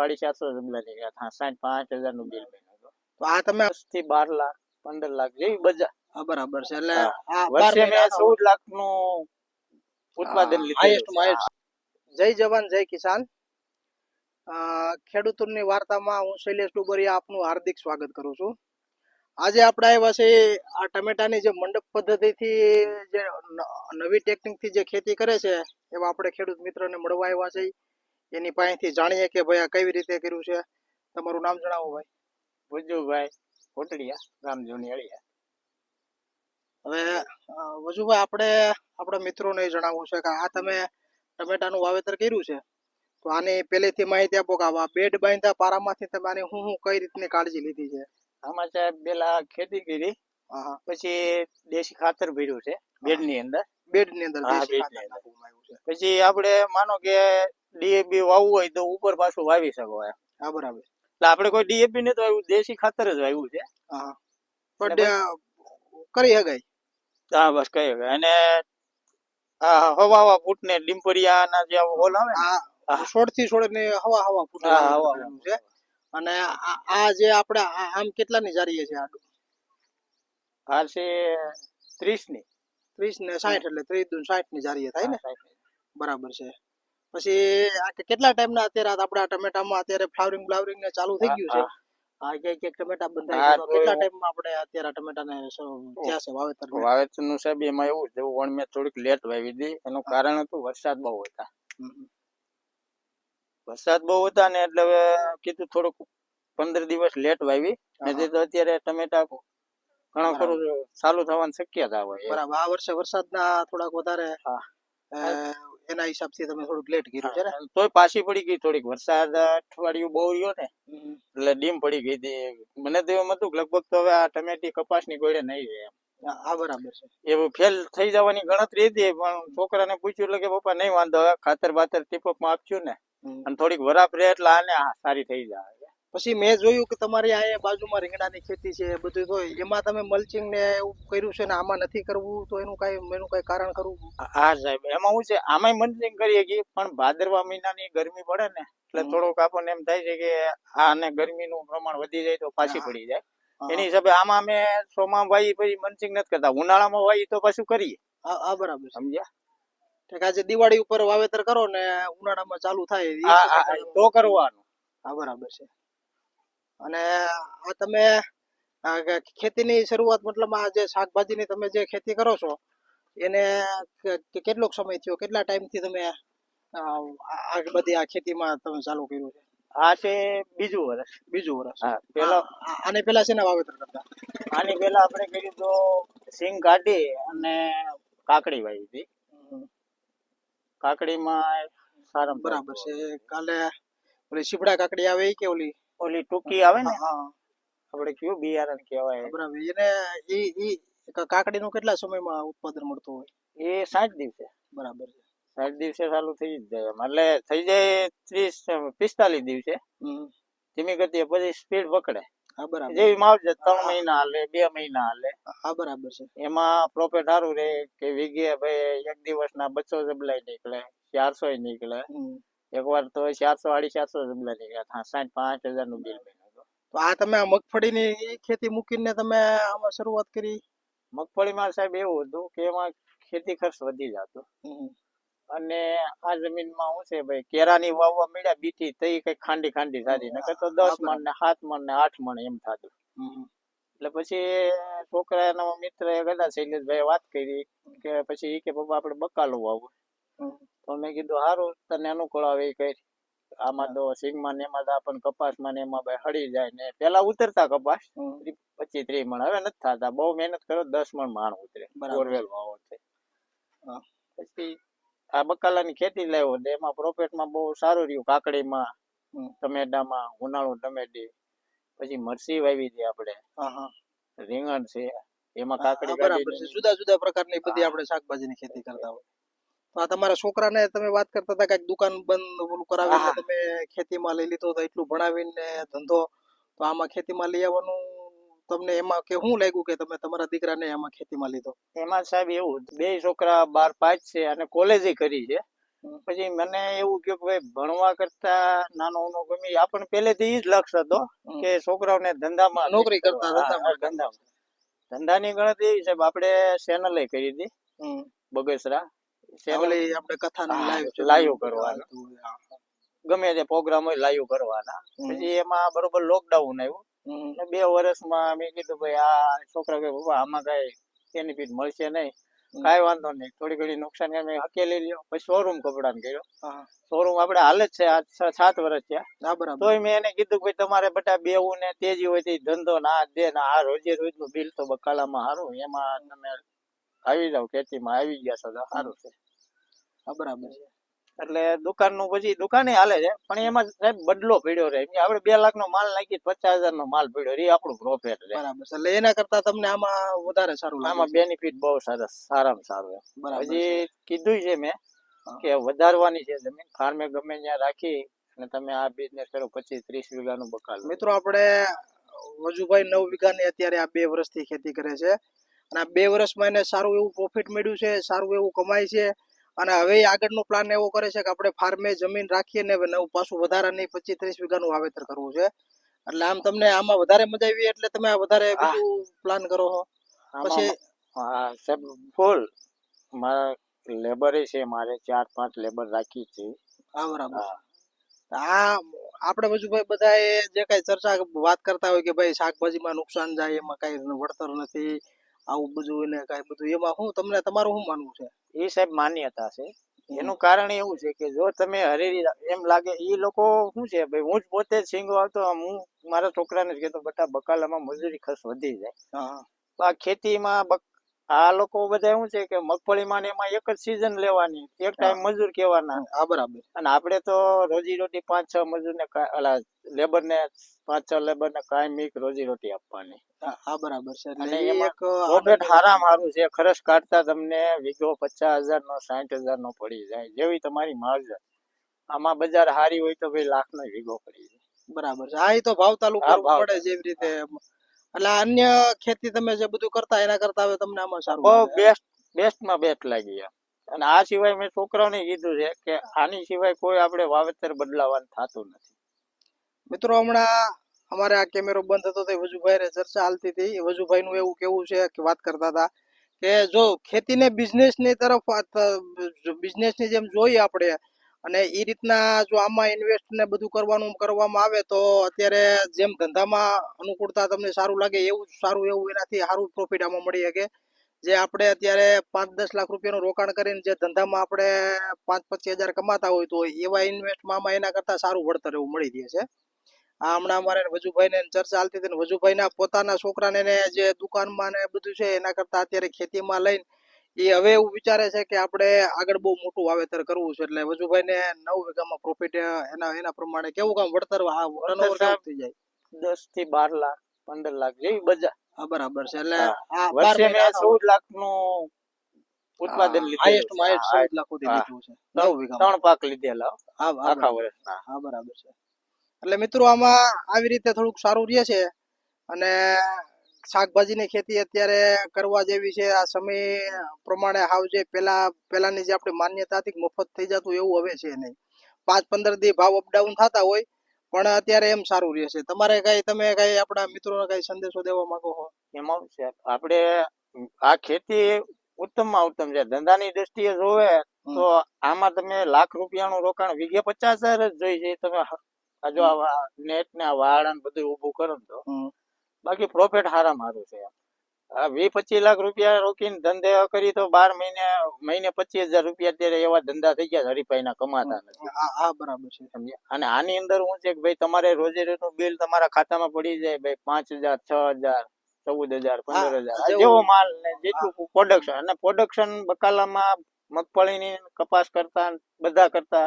સાડી ચારસો જમલા નીકળ્યા હા સાઠ પાંચ હજારનું બિલ બન્યું તો આ તમે દસથી બાર લાખ પંદર લાખ જેવી બજાર બરાબર છે. એટલે વર્ષે મેં ચૌદ લાખનું ઉત્પાદન લીધું જય જવાન જય કિસાન. ખેડૂતોની વાર્તામાં હું શૈલેષ ડુબરિયા આપનું હાર્દિક સ્વાગત કરું છું. આજે આપણે આવ્યા છે આ ટમેટાની જે મંડપ પદ્ધતિથી જે નવી ટેકનિકથી જે ખેતી કરે છે એવા આપણે ખેડૂત મિત્રને મળવા આવ્યા છે એની પાસેથી જાણીએ કે ભાઈ આ કેવી રીતે કર્યું છે? તમારું નામ જણાવો ભાઈ. વજુભાઈ કોટડિયા ગામ જૂની હવે વજુભાઈ આપણે આપણા મિત્રોને જણાવવું છે કે આ તમે ટમેટાનું વાવેતર કર્યું છે? તો આની પહેલેથી માહિતી આપો કે આવા બેડ બાંધ્યા પારામાંથી તમે આની હું હું કઈ રીતની કાળજી લીધી છે? આમાં સાહેબ પેલા ખેતી કરી પછી દેશી ખાતર ભર્યું છે બેડની અંદર. બેડની અંદર. પછી આપણે માનો કે ડીએપી વાવવું હોય તો ઉપર પાછું વાવી શકો એમ. હા બરાબર. એટલે આપણે કોઈ ડીએપી ને તો એવું દેશી ખાતર જ વાવ્યું છે. હા. પણ કરી શકાય. હા બસ કઈ શકાય. અને આ હવા હવા ફૂટ ને ડીમ્પરિયા ના જે હોલ આવે આ છોડથી છોડ ને હવા હવા ફૂટ હવા છે. અને આ જે આપણે આ- આમ કેટલાની જારીએ છે આડું? આ છે ત્રીસની ત્રીસ ને સાઠ એટલે ત્રીસ દુ સાઠની જારીએ થાય ને? બરાબર છે. પછી આ કેટલા ટાઈમ ના અત્યારે આપણા ટમેટામાં અત્યારે ફ્લાવરિંગ બ્લાવરિંગ ને ચાલુ થઈ ગયું છે? આ ટમેટા તો કેટલા. આપણે અત્યારે ટમેટાને થયા છે વાવેતર વાવેતરનું સાહેબ એમાં એવું છે વણ મેં થોડીક લેટ વાવી હતી એનું કારણ હતું વરસાદ બહુ હતા. વરસાદ બહુ હતા ને એટલે કીધું થોડુંક પંદર દિવસ લેટ વાવી. નથી તો અત્યારે ટમેટા ઘણો ખરું ચાલુ થવાની શક્યતા હોય. બરાબર. આ વર્ષે વરસાદના થોડાક વધારે એના હિસાબથી તમે થોડુંક લેટ કર્યું છે ને? તોય પાછી પડી ગઈ થોડીક. વરસાદ અઠવાડિયું બહુ રહ્યો ને એટલે ડીમ પડી ગઈ હતી. મને તો એમ હતું લગભગ તો હવે આ ટમેટી કપાસની ગોળે નહીં રહે એમ. આ આ બરાબર છે. એવું ફેલ થઈ જવાની ગણતરી હતી પણ છોકરાને પૂછ્યું એટલે કે પપ્પા નહીં વાંધો હવે ખાતર બાતર ટીપકમાં આપ્યું ને અને થોડીક વરાપ રહે એટલે આને સારી થઈ જાય. પછી મેં જોયું કે તમારી આ બાજુમાં રીંગણાની ખેતી છે બધું તો એમાં તમે મલ્ચિંગ ને એવું કર્યું છે ને આમાં નથી કરવું તો એનું કઈ એનું કઈ કારણ ખરું? હા સાહેબ. એમાં હું છે આમાં મલ્ચિંગ કરીએ કે પણ ભાદરવા મહિનાની ગરમી પડે ને એટલે થોડોક આપણને એમ થાય છે કે આને ગરમીનું પ્રમાણ વધી જાય તો પાછી પડી જાય. એની હિસાબે આમાં અમે સોમાં વાઈ પછી મંચિંગ નથી કરતા. ઉનાળામાં વાઈ તો પાછું કરીએ. આ આ બરાબર સમજ્યા? આજે દિવાળી ઉપર વાવેતર કરો ને ઉનાળામાં ચાલુ થાય તો કરવાનું. હા બરાબર છે. અને આ તમે ખેતીની શરૂઆત મતલબ આ જે શાકભાજીની તમે જે ખેતી કરો છો એને કેટલો સમય થયો? કેટલા ટાઈમથી તમે આ બધી આ ખેતીમાં તમે ચાલુ કર્યું છે? આ છે બીજું વર્ષ. બીજું વર્ષ? હા પેલો. આને પેલા ને વાવેતર કરતા? આની પેલા આપણે કર્યું તો સિંગ કાઢી અને કાકડી વાવી હતી. કાકડીમાં સારા બરાબર છે. કાલે ઓલી શીપડા કાકડી આવે કે ઓલી? ઓલી ટૂંકી આવે ને? હા. આપણે કયું બિયારણ કહેવાય. બરાબર એને ઈ ઈ કાકડી નું કેટલા સમયમાં ઉત્પાદન મળતું હોય? એ સાઠ દિવસે. બરાબર છે. સાઠ દિવસે ચાલુ થઈ જ જાય એટલે થઈ જાય ત્રીસ પિસ્તાલીસ દિવસે. હમ. ધીમી ગતિએ પછી સ્પીડ પકડે. હા બરાબર. જેવી માવજત ત્રણ મહિના હાલે બે મહિના હાલે. હા બરાબર છે. એમાં પ્રોફિટ સારું રહે કે વીઘે ભાઈ એક દિવસના બસો જબલાઈ નીકળે ચારસો નીકળે. એકવાર તો ચારસો સાડી ચારસો જબલા નીકળ્યા હા સાઠ પાંચ હજારનું બિલ બન્યું તો આ તમે આ મગફળીની ખેતી મૂકીને તમે આમાં શરૂઆત કરી? મગફળીમાં સાહેબ એવું હતું કે એમાં ખેતી ખર્ચ વધી જતો. અને આ જમીનમાં શું છે ભાઈ કેરાની વાવવા મળ્યા બીટી તો કઈ ખાંડી ખાંડી થતી નકર તો દસ. મણ. ને સાત મણ ને આઠ મણ એમ થતું. એટલે પછી છોકરાનો મિત્ર એ કદાચ શૈલેષભાઈ વાત કરી કે પછી એ કે પપ્પા આપણે બકાલો હમ. તો મેં કીધું સારું તને અનુકૂળ આવે એ કઈ. આમાં તો સિંગમાં ને એમાં પણ કપાસમાં ને એમાં ભાઈ હળી જાય ને પેલા ઉતરતા કપાસ પચીસ ત્રીસ મણ હવે નથી થતા. બહુ મહેનત કરો દસ મણ માણ ઉતરે. બોરવેલ વાવો છે પછી આ બકાલાની ખેતી લાવ્યો એટલે એમાં પ્રોફિટમાં બહુ સારું રહ્યું કાકડીમાં. ટમેટામાં ઉનાળુ ટમેટી પછી મરસી વાવી હતી આપણે. રીંગણ છે એમાં કાકડી બરાબર જુદા જુદા પ્રકારની બધી. આપણે શાકભાજીની ખેતી કરતા હોય. તો આ તમારા છોકરાને તમે વાત કરતા હતા કંઈક દુકાન બંધ ઓલું કરાવીને તમે ખેતીમાં લઈ લીધો તો એટલું ભણાવીને ધંધો. તો આમાં ખેતીમાં લઈ આવવાનું તમને એમાં કે શું લાગ્યું કે તમે તમારા દીકરાને આમાં ખેતીમાં લીધો? એમાં સાહેબ એવું બે છોકરા બાર પાંચ છે અને કોલેજે કરી છે. પછી મને એવું કે ભાઈ ભણવા કરતા નાનો ઉનો ગમે આપણને પહેલેથી જ લક્ષ્ય હતો. કે છોકરાઓને ધંધામાં નોકરી કરતા, ધંધામાં. ધંધાની ગણતરી એવી સાહેબ આપણે ચેનલે કરી હતી. બગસરા. ઓલી આપણે કથાની લાઈવ લાઈવ. કરવાનું. ગમે તે પ્રોગ્રામ હોય લાઈવ કરવાના. પછી એમાં બરોબર લોકડાઉન આવ્યું. બે વર્ષમાં મેં કીધું ભાઈ આ છોકરા કે બાબા આમાં કઈ બેનિફિટ મળશે નહીં. કઈ વાંધો નહીં. થોડી ઘણી નુકસાન મેં હકેલી લ્યો. પછી શોરૂમ કપડાનો કર્યો. હા. શોરૂમ આપણે હાલ જ છે. સાત વર્ષ થયા. તોય મેં એને કીધું કે ભાઈ તમારે બટા બેવું ને તેજી હોય તે ધંધો ના દે ને આ રોજે રોજનું બિલ તો બકાલામાં સારું એમાં તમે આવી જાવ ખેતીમાં આવી ગયા છો તો સારું છે. બરાબર છે. એટલે દુકાનનું પછી દુકાને હાલે છે પણ એમાં સાહેબ બદલો પડ્યો રહે આપડે બે લાખ નો માલ નાખી પચાસ હજાર નો માલ પડ્યો એ આપણું પ્રોફિટ રહે બરાબર એટલે એના કરતા તમને આમાં વધારે સારું આમાં બેનિફિટ બહુ સરસ સારામાં સારું. હજી કીધું છે. મેં કે વધારવાની છે જમીન. ફાર્મે ગમે ત્યાં રાખી અને તમે આ બિઝનેસ કરો પચીસ ત્રીસ વીઘા નું બકાલ મિત્રો આપણે વજુભાઈ નવ વીઘા ની અત્યારે આ બે વર્ષથી ખેતી કરે છે. અને આ બે વર્ષમાં એને સારું એવું પ્રોફિટ મળ્યું છે સારું એવું કમાય છે. અને હવે આગળનો પ્લાન એવો કરે છે કે આપણે ફાર્મે જમીન રાખીએ ને નવું પાછું વધારાની પચીસ ત્રીસ વીઘાનું વાવેતર કરવું છે. એટલે આમ તમને આમાં વધારે મજા આવી એટલે તમે વધારે બીજું પ્લાન કરો છો પછી હા સાહેબ ફૂલ મારા લેબર છે મારે ચાર પાંચ લેબર રાખી છે. હા બરાબર. હા. આ આપણે ભાઈ બધા જે કઈ ચર્ચા વાત કરતા હોય કે ભાઈ શાકભાજીમાં નુકસાન જાય એમાં કઈ વળતર નથી આવું બધું ને કઈ બધું એમાં શું તમને તમારું શું માનવું છે? એ સાહેબ માન્યતા છે. એનું કારણ એવું છે કે જો તમે હરેરી એમ લાગે એ લોકો શું છે ભાઈ હું જ પોતે સિંગો આવતો હું મારા છોકરાને જ કહેતો બટા બકાલામાં મજૂરી ખર્ચ વધી જાય. હા. તો આ ખેતીમાં આ લોકો બધા એવું છે કે મગફળીમાં એમાં એક જ સિઝન લેવાની એક ટાઈમ મજૂર કહેવાના. આ બરાબર. અને આપણે તો રોજી રોટી પાંચ છ મજૂર ને લેબર ને પાંચ છ લેબર ને કાયમિક રોજી રોટી આપવાની. હા, બરાબર છે. અને એમાં પ્રોફિટ હારામ હારું છે. ખર્ચ કાઢતા તમને વીઘો પચાસ હજાર નો સાઠ હજાર નો પડી જાય. જેવી તમારી માર્જન આમાં બજાર હારી હોય તો ભાઈ લાખ નો વીઘો પડી જાય. બરાબર છે. એ તો ભાવ તાલુ હા, કરવું ભાવ પડે જેવી રીતે એટલે અન્ય ખેતી તમે જે બધું કરતા એના કરતા હવે તમને આમાં સારું બહુ બેસ્ટ બેસ્ટમાં બેસ્ટ લાગી અને આ સિવાય મેં છોકરાઓને કીધું છે કે આની સિવાય કોઈ આપણે વાવેતર બદલાવાનું થતું નથી. મિત્રો હમણાં અમારે આ કેમેરો બંધ હતો તો વજુભાઈ ચર્ચા હાલતી હતી. વજુભાઈ નું એવું કેવું છે કે વાત કરતા હતા કે જો ખેતીને બિઝનેસની તરફ બિઝનેસની જેમ જોઈએ આપણે અને એ રીતના જો આમાં ઇન્વેસ્ટ ને બધું કરવાનું, કરવામાં આવે તો અત્યારે જેમ ધંધામાં અનુકૂળતા તમને સારું લાગે, એવું સારું, એવું એનાથી સારું પ્રોફિટ આમાં મળી શકે. જે આપણે અત્યારે પાંચ દસ લાખ રૂપિયાનું રોકાણ કરીને જે ધંધામાં આપણે પાંચ પચીસ હજાર કમાતા હોય તો એવા ઇન્વેસ્ટમાં આમાં એના કરતાં સારું વળતર એવું મળી રહે છે. આ હમણાં અમારે વજુભાઈને ચર્ચા ચાલતી હતી ને વજુભાઈ પોતાના છોકરાને જે દુકાનમાં ને બધું છે એના કરતાં અત્યારે ખેતીમાં લઈને એ હવે એવું વિચારે છે કે આપણે આગળ બહુ મોટું વાવેતર કરવું છે. એટલે વજુભાઈ ને નવ વીઘામાં પ્રોફિટ એના એના પ્રમાણે કેવું કામ વળતર રનઓવર થઈ જાય? દસથી બાર લાખ પંદર લાખ જેવી બજાર. હા બરાબર છે. એટલે. વર્ષે મેં ચૌદ લાખનું ઉત્પાદન હાઈએસ્ટમાં હાઈએસ્ટ ચૌદ લાખ સુધી લીધું છે. નવ વીઘા ત્રણ પાક લીધેલા. હા હા આખા વર્ષના. હા બરાબર છે. એટલે મિત્રો આમાં આવી રીતે થોડુંક સારું રહે છે. અને શાકભાજીની ખેતી અત્યારે કરવા જેવી છે. આ સમય પ્રમાણે હાવ જે પેલા પેલાની જે આપણી માન્યતા હતી મફત થઈ જતું એવું હવે છે નહીં. પાંચ પંદર દી ભાવ અપડાઉન થતા હોય પણ અત્યારે એમ સારું રહેશે તમારે કઈ તમે કઈ આપણા મિત્રોને કઈ સંદેશો દેવા માંગો છો? એમાં છે? આપણે આ ખેતી ઉત્તમમાં ઉત્તમ છે. ધંધાની દ્રષ્ટિએ જોવે તો આમાં તમે લાખ રૂપિયાનું રોકાણ વીઘે પચાસ હજાર જ જોઈ છે. તમે આ જો આ નેટ ને વાળા બધું ઊભું કરો તો. બાકી પ્રોફિટ હારા મારું છે વીસ પચીસ લાખ રૂપિયા રોકીને ધંધે કરી તો બાર મહિને મહિને પચીસ હજાર રૂપિયા અત્યારે એવા ધંધા થઈ ગયા હરીફાઈના કમાતા નથી. બરાબર છે. સમજ્યા? અને આની અંદર હું છે કે ભાઈ તમારે રોજે રોજનું બિલ તમારા ખાતામાં પડી જાય ભાઈ પાંચ હજાર છ હજાર ચૌદ હજાર પંદર હજાર જેવો માલ ને જેટલું પ્રોડક્શન અને પ્રોડક્શન બકાલામાં મગફળીની કપાસ કરતા બધા કરતા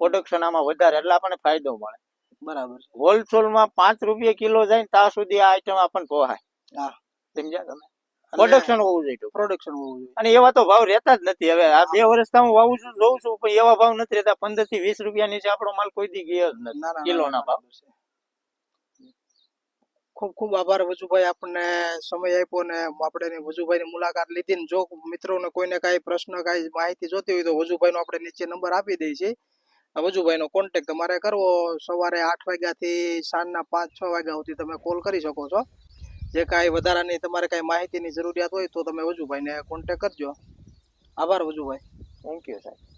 પ્રોડક્શન આમાં વધારે એટલે આપણને ફાયદો મળે. બરાબર. હોલસેલમાં પાંચ રૂપિયા કિલો જાય ને ત્યાં સુધી આ આઈટમ આપણને પોહાય હા. સમજ્યા તમે? પ્રોડક્શન હોવું જોઈએ. પ્રોડક્શન હોવું જોઈએ. અને એવા તો ભાવ રહેતા જ નથી. હવે આ બે વર્ષ હું વાવું છું જોઉં છું પણ એવા ભાવ નથી રહેતા. પંદરથી વીસ રૂપિયા નીચે આપણો માલ કોઈ દી ગયો જ નથી. કિલો ના, ભાવ. ખૂબ ખૂબ આભાર વજુભાઈ આપણને સમય આપ્યો ને આપણે વજુભાઈની મુલાકાત લીધી ને જો મિત્રોને કોઈને કાંઈ પ્રશ્ન કાંઈ માહિતી જોતી હોય તો વજુભાઈનો આપણે નીચે નંબર આપી દઈએ છીએ. વજુભાઈનો કોન્ટેક તમારે કરવો. સવારે આઠ વાગ્યાથી સાંજના પાંચ, છ વાગ્યા સુધી તમે કોલ કરી શકો છો. જે કાંઈ વધારાની તમારે કાંઈ માહિતીની જરૂરિયાત હોય તો તમે વજુભાઈને કોન્ટેક કરજો. આભાર વજુભાઈ. થેન્ક યુ સાહેબ